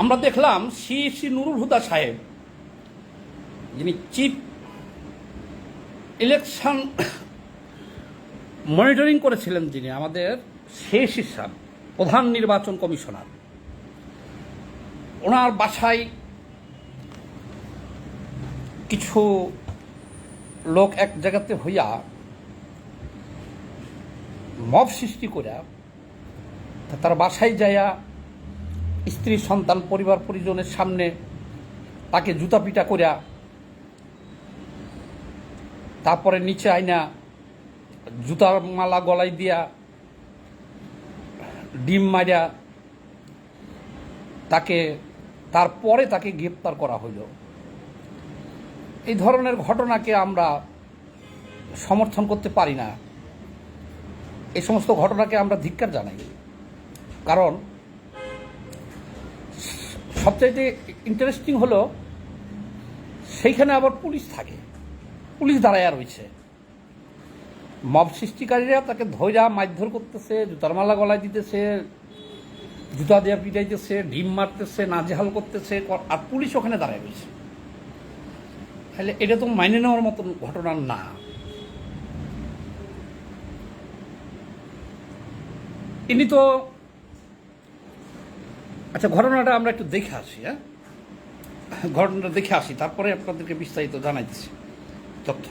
আমরা দেখলাম C C Nurul Huda সাহেব, যিনি চিফ ইলেকশন মনিটরিং করেছিলেন যিনি, আমাদের শেষ হিসাব, প্রধান নির্বাচন কমিশনার। ওনার বাসায় কিছু লোক এক জায়গাতে হইয়া মব সৃষ্টি করিয়া তার বাসায় যাইয়া স্ত্রী, সন্তান, পরিবার, পরিজনের সামনে তাকে জুতা পিটা করিয়া তারপরে নিচে আইনা জুতার মালা গলায় দিয়া ডিম মারিয়া তাকে, তারপরে তাকে গ্রেপ্তার করা হইল। এই ধরনের ঘটনাকে আমরা সমর্থন করতে পারি না। এই সমস্ত ঘটনাকে আমরা ধিক্কার জানাই। কারণ সবচাইতে ইন্টারেস্টিং হলো, সেইখানে আবার পুলিশ থাকে। পুলিশ দাঁড়াইয়া রয়েছে। মব সৃষ্টিকারীরা তাকে ধৈরা মারধর করতেছে, জুতার মালা গলায় দিতেছে, জুতা দিয়ে পিটাইতেছে, ডিম মারতেছে, নাজেহাল করতেছে আর পুলিশ ওখানে দাঁড়ায় রয়েছে। তাহলে এটা তো মাইনে নেওয়ার মতন ঘটনা না। ইনি তো আচ্ছা ঘটনাটা আমরা একটু দেখে আসি হ্যাঁ? ঘটনাটা দেখে আসি, তারপরে আপনাদেরকে বিস্তারিত জানাইতেছি তথ্য।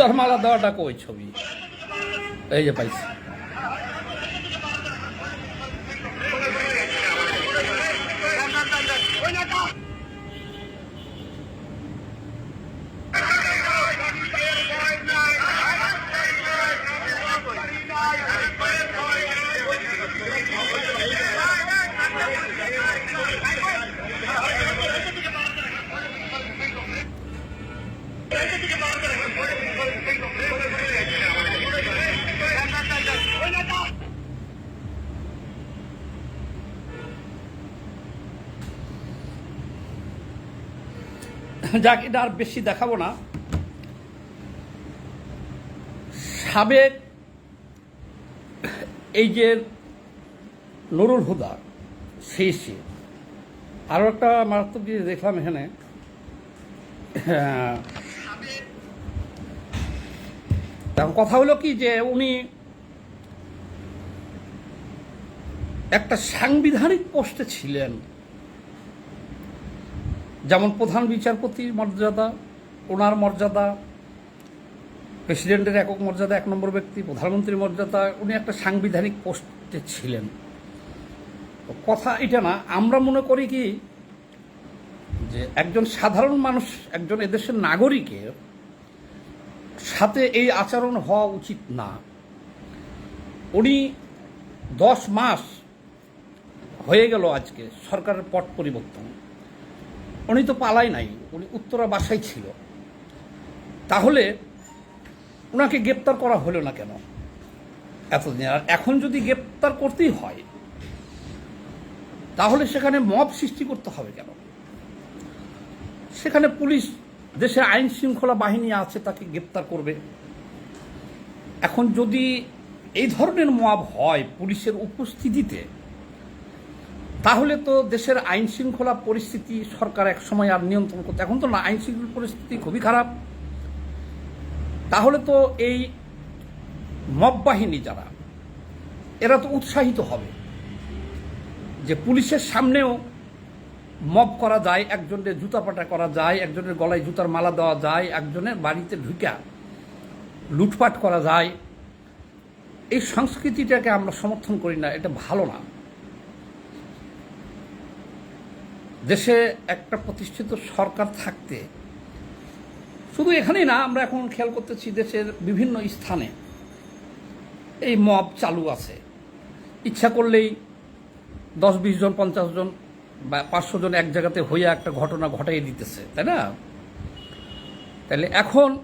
জুতার মালা দেওয়াটা কই ছবি? এই যে পাইছি। যাক, এটা আর বেশি দেখাবো না সাবেক এই যে নুরুল হুদা সেই সে আরও একটা মারাত্মক জিনিস দেখলাম এখানে। কথা হলো কি যে উনি একটা সাংবিধানিক পোস্টে ছিলেন যেমন প্রধান বিচারপতির মর্যাদা, ওনার মর্যাদা, প্রেসিডেন্টের একক মর্যাদা এক নম্বর ব্যক্তি, প্রধানমন্ত্রীর মর্যাদা, উনি একটা সাংবিধানিক পোস্টে ছিলেন। কথা এটা না, আমরা মনে করি কি, যে একজন সাধারণ মানুষ, একজন এদেশের নাগরিকের সাথে এই আচরণ হওয়া উচিত না। উনি দশ মাস হয়ে গেল আজকে সরকারের পট পরিবর্তন। উনি তো পালাই নাই, উনি উত্তরা বাসায় ছিল। তাহলে ওনাকে গ্রেপ্তার করা হলো না কেন? এতদিন আর এখন যদি গ্রেপ্তার করতেই হয়, তাহলে সেখানে মব সৃষ্টি করতে হবে কেন? সেখানে পুলিশ দেশে আইন শৃঙ্খলা বাহিনী আছে, তাকে গ্রেপ্তার করবে। এখন যদি এই ধরনের মব হয় পুলিশের উপস্থিতিতে তাহলে তো দেশের আইন শৃঙ্খলা পরিস্থিতি সরকার এক সময় আর নিয়ন্ত্রণ করতে এখন তো না আইন শৃঙ্খলা পরিস্থিতি খুবই খারাপ। তাহলে তো এই মব বাহিনী যারা, এরা তো উৎসাহিত হবে যে পুলিশের সামনেও মব করা যায়, একজনের জুতা পাটা করা যায়, একজনের গলায় জুতার মালা দেওয়া যায়, একজনের বাড়িতে ঢুকা লুটপাট করা যায়। এই সংস্কৃতিটাকে আমরা সমর্থন করি না, এটা ভালো না। দেশে একটা প্রতিষ্ঠিত সরকার থাকতে শুধু এখানেই না আমরা এখন খেয়াল করতেছি দেশের বিভিন্ন স্থানে এই মব চালু আছে। ইচ্ছা করলেই দশ বিশ জন পঞ্চাশ জন বা পাঁচশো জন এক জায়গাতে হয়ে একটা ঘটনা ঘটাই দিতেছে তাই না? তাহলে এখন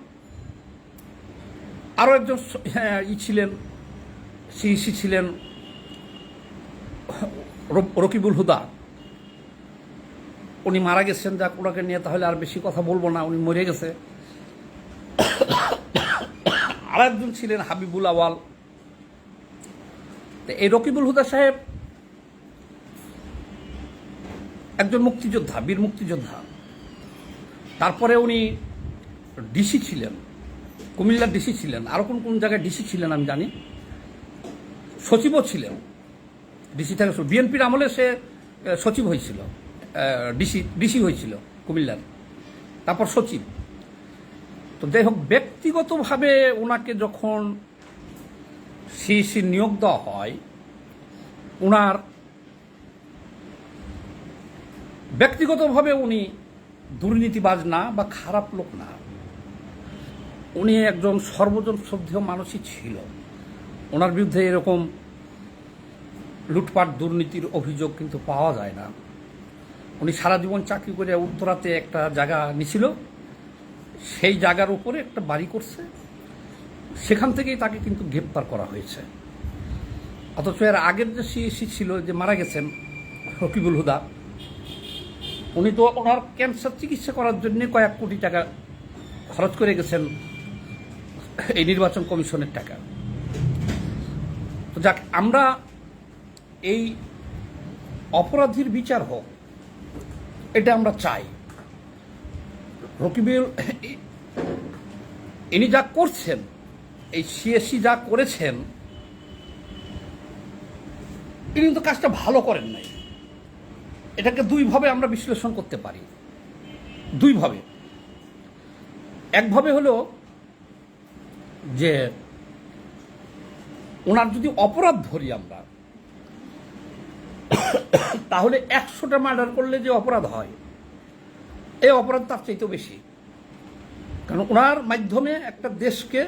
আরও একজন হ্যাঁ, ই ছিলেন সিইসি ছিলেন রকিবুল হুদা। উনি মারা গেছেন, যাক ওনাকে নিয়ে তাহলে আর বেশি কথা বলব না, উনি মরে গেছে। আর একজন ছিলেন হাবিবুল আওয়াল। এই রকিবুল হুদা সাহেব একজন মুক্তিযোদ্ধা, বীর মুক্তিযোদ্ধা। তারপরে উনি ডিসি ছিলেন, কুমিল্লার ডিসি ছিলেন। আরও কোন কোন জায়গায় ডিসি ছিলেন আমি জানি। সচিবও ছিলেন, ডিসি থেকে বিএনপির আমলে সে সচিব হয়েছিল। ডিসি ডিসি হয়েছিল, কুমিল্লার। তারপর সচিব। তো যাই হোক, ব্যক্তিগতভাবে ওনাকে যখন সিসি নিয়োগ দেওয়া হয় ওনার ব্যক্তিগতভাবে উনি দুর্নীতিবাজ না বা খারাপ লোক না। উনি একজন সর্বজন শ্রদ্ধেয় মানুষই ছিল। ওনার বিরুদ্ধে এরকম লুটপাট, দুর্নীতির অভিযোগ কিন্তু পাওয়া যায় না। উনি সারা জীবন চাকরি করে উত্তরাতে একটা জায়গা নিছিল। সেই জায়গার উপরে একটা বাড়ি করছে। সেখান থেকেই তাকে কিন্তু গ্রেপ্তার করা হয়েছে। অথচ এর আগের যে সিএসি ছিল যে মারা গেছেন রকিবুল হুদা, উনি তো ওনার ক্যান্সার চিকিৎসা করার জন্য কয়েক কোটি টাকা খরচ করে গেছেন এই নির্বাচন কমিশনের টাকা। তো যাক, আমরা এই অপরাধীর বিচার হোক এটা আমরা চাই। রকিবুল, ইনি যা করছেন, এই সিএসসি যা করেছেন, ইনি কিন্তু কাজটা ভালো করেন নাই। এটাকে দুইভাবে আমরা বিশ্লেষণ করতে পারি। দুইভাবে। একভাবে হলো যে, ওনার যদি অপরাধ ধরি আমরা তাহলে একশোটা মার্ডার করলে যে অপরাধ হয়, এই অপরাধ তার চাইতেও বেশি। কারণ ওনার মাধ্যমে একটা দেশকে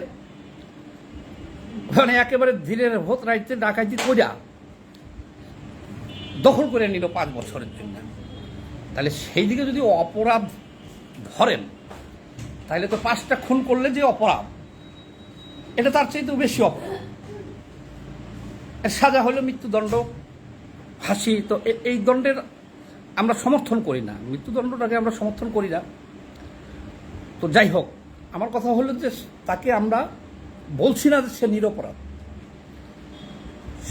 মানে একেবারে ধীরের ভোট রাইতে ডাকাইতি কোজা দখল করে নিল পাঁচ বছরের জন্য। তাহলে সেই দিকে যদি অপরাধ ধরেন, তাহলে তো পাঁচটা খুন করলে যে অপরাধ, এটা তার চাইতেও বেশি অপরাধ। সাজা হলো মৃত্যুদণ্ড ফাঁসি তো এই দণ্ডের আমরা সমর্থন করি না। মৃত্যুদণ্ডটাকে আমরা সমর্থন করি না। তো যাই হোক, আমার কথা হলো যে তাকে আমরা বলছি না যে সে নিরপরাধ।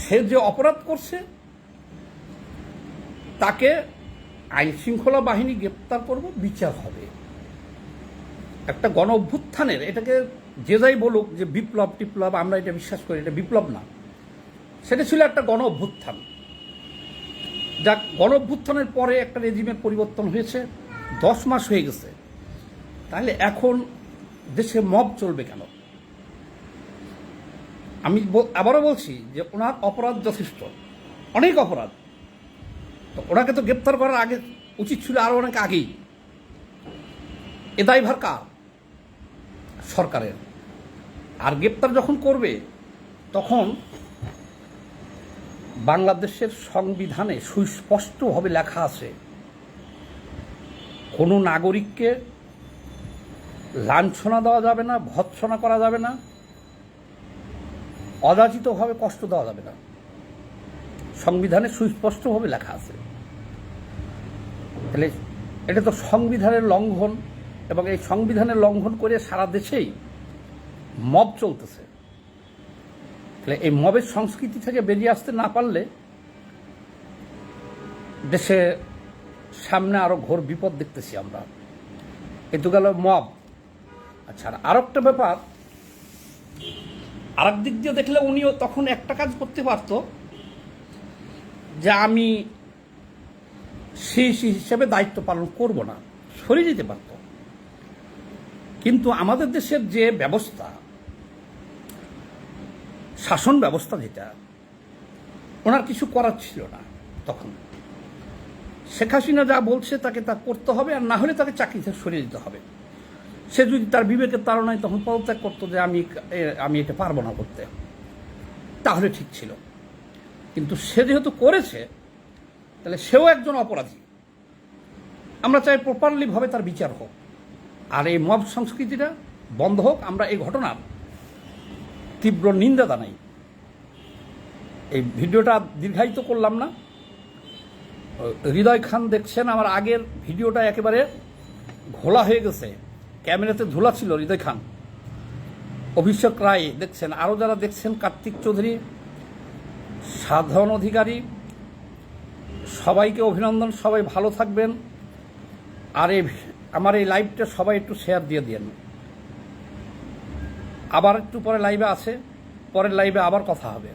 সে যে অপরাধ করছে, তাকে আইন শৃঙ্খলা বাহিনী গ্রেপ্তার করব, বিচার হবে। একটা গণ অভ্যুত্থানের এটাকে যে যাই বলুক যে বিপ্লব টিপ্লব আমরা এটা বিশ্বাস করি, এটা বিপ্লব না। সেটা ছিল একটা গণ অভ্যুত্থান যাক গণ অভ্যুত্থানের পরে একটা রেজিমের পরিবর্তন হয়েছে, দশ মাস হয়ে গেছে। তাহলে এখন দেশে মব চলবে কেন? আমি আবারও বলছি যে ওনার অপরাধ যথেষ্ট। অনেক অপরাধ। তো ওনাকে তো গ্রেপ্তার করার আগে উচিত ছিল আরও অনেক আগেই। এ দায়ভার কার? সরকারের। আর গ্রেপ্তার যখন করবে, তখন বাংলাদেশের সংবিধানে সুস্পষ্টভাবে লেখা আছে, কোনো নাগরিককে লাঞ্ছনা দেওয়া যাবে না, ভৎসনা করা যাবে না, অযাচিতভাবে কষ্ট দেওয়া যাবে না। সংবিধানে সুস্পষ্টভাবে লেখা আছে। তাহলে এটা তো সংবিধানের লঙ্ঘন, এবং এই সংবিধানের লঙ্ঘন করে সারা দেশেই মব চলতেছে। এই মবের সংস্কৃতি থেকে বেরিয়ে আসতে না পারলে দেশে সামনে আরও ঘোর বিপদ দেখতেছি আমরা। কিন্তু গেল মব। আচ্ছা আর একটা ব্যাপার, আরেক দিক দিয়ে দেখলে উনিও তখন একটা কাজ করতে পারতো, যে আমি সেই হিসেবে দায়িত্ব পালন করব না সরে যেতে পারত। কিন্তু আমাদের দেশের যে ব্যবস্থা শাসন ব্যবস্থা যেটা, ওনার কিছু করার ছিল না তখন। শেখ হাসিনা যা বলছে তাকে তা করতে হবে আর না হলে তাকে চাকরি থেকে সরিয়ে দিতে হবে। সে যদি তার বিবেকের তাড়নায় তখন পদত্যাগ করতো যে আমি আমি এটা পারব না করতে, তাহলে ঠিক ছিল। কিন্তু সে যেহেতু করেছে, তাহলে সেও একজন অপরাধী। আমরা চাই প্রপারলি ভাবে তার বিচার হোক। আর এই মব সংস্কৃতিটা বন্ধ হোক, আমরা এই ঘটনার তীব্র নিন্দা জানাই। এই ভিডিওটা দীর্ঘায়িত করলাম না। হৃদয় খান দেখছেন, আমার আগের ভিডিওটা একেবারে ঘোলা হয়ে গেছে। ক্যামেরাতে ধুলা ছিল হৃদয় খান। অভিষেক রায় দেখছেন আরও যারা দেখছেন, কার্তিক চৌধুরী, সাধারণ অধিকারী, সবাইকে অভিনন্দন, সবাই ভালো থাকবেন। আর এই আমার এই লাইভটা সবাই একটু শেয়ার দিয়ে দিন আবার একটু পরে লাইভে আছে পরের লাইভে আবার কথা হবে।